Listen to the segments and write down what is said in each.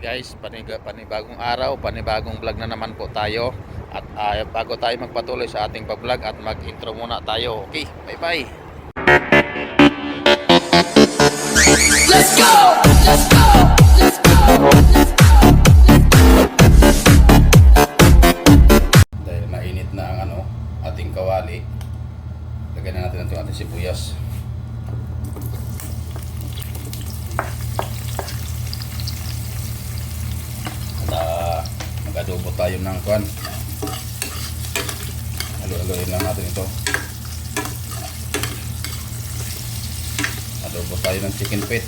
guys, paniga, panibagong araw, panibagong vlog na naman po tayo. At ah, bago tayo magpatuloy sa ating pag-vlog at mag-intro muna tayo. Okay, bye-bye. Let's go! Let's go! Let's go! Dahil mainit na ang ano, ating kawali, lagyan na natin ang ating sibuyas. At ah, mag-adobo tayo ng kwan. Halo-haloin lang natin ito. Adobo tayo ng chicken feet.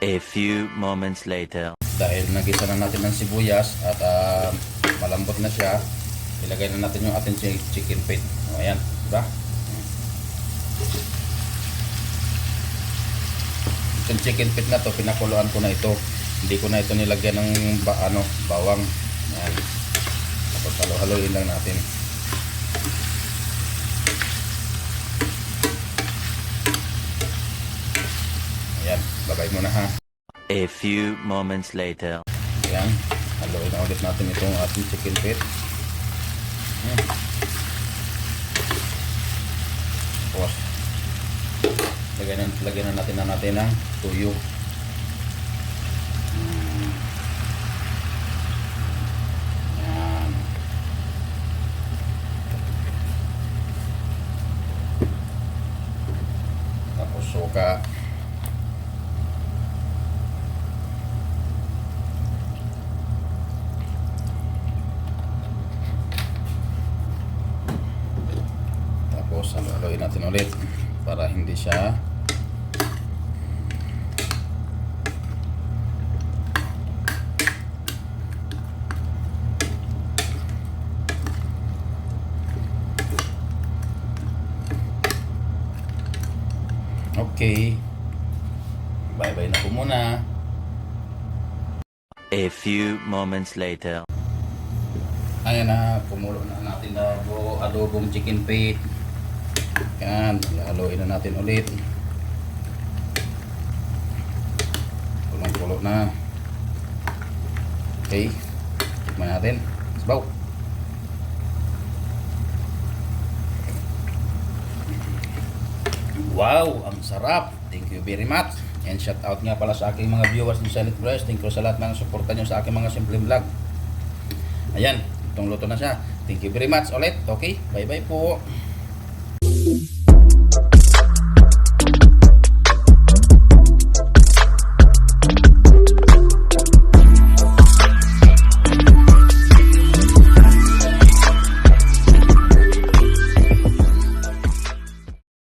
A few moments later. dahil nagisa na natin ng sibuyas at ah, malambot na siya ilagay na natin yung ating chi- chicken feet o ayan itong chicken feet na to pinakuluan ko na ito hindi ko na ito nilagyan ng ba, ano, bawang ayan tapos halo-haloin lang natin ayan babay mo na ha A few moments later. Ayan, haluin na ulit natin itong ating chicken feet. Ayan. Tapos, lagyan lagyan na natin na natin ng tuyo. Suka. Tapos halo-haloin natin ulit para hindi siya Okay. Bye-bye na po muna. A few moments later. Ayan na, kumulo na natin na buo adobong chicken feet. Yan, haluin na natin ulit. Kulong-kulo na. Okay, tikman natin. Sabaw. Wow, ang sarap. Thank you very much. And shout out nga pala sa aking mga viewers ni Silent Press. Thank you sa lahat ng suporta nyo sa aking mga simple vlog. Ayan, itong luto na siya. Thank you very much ulit. Okay, bye-bye po.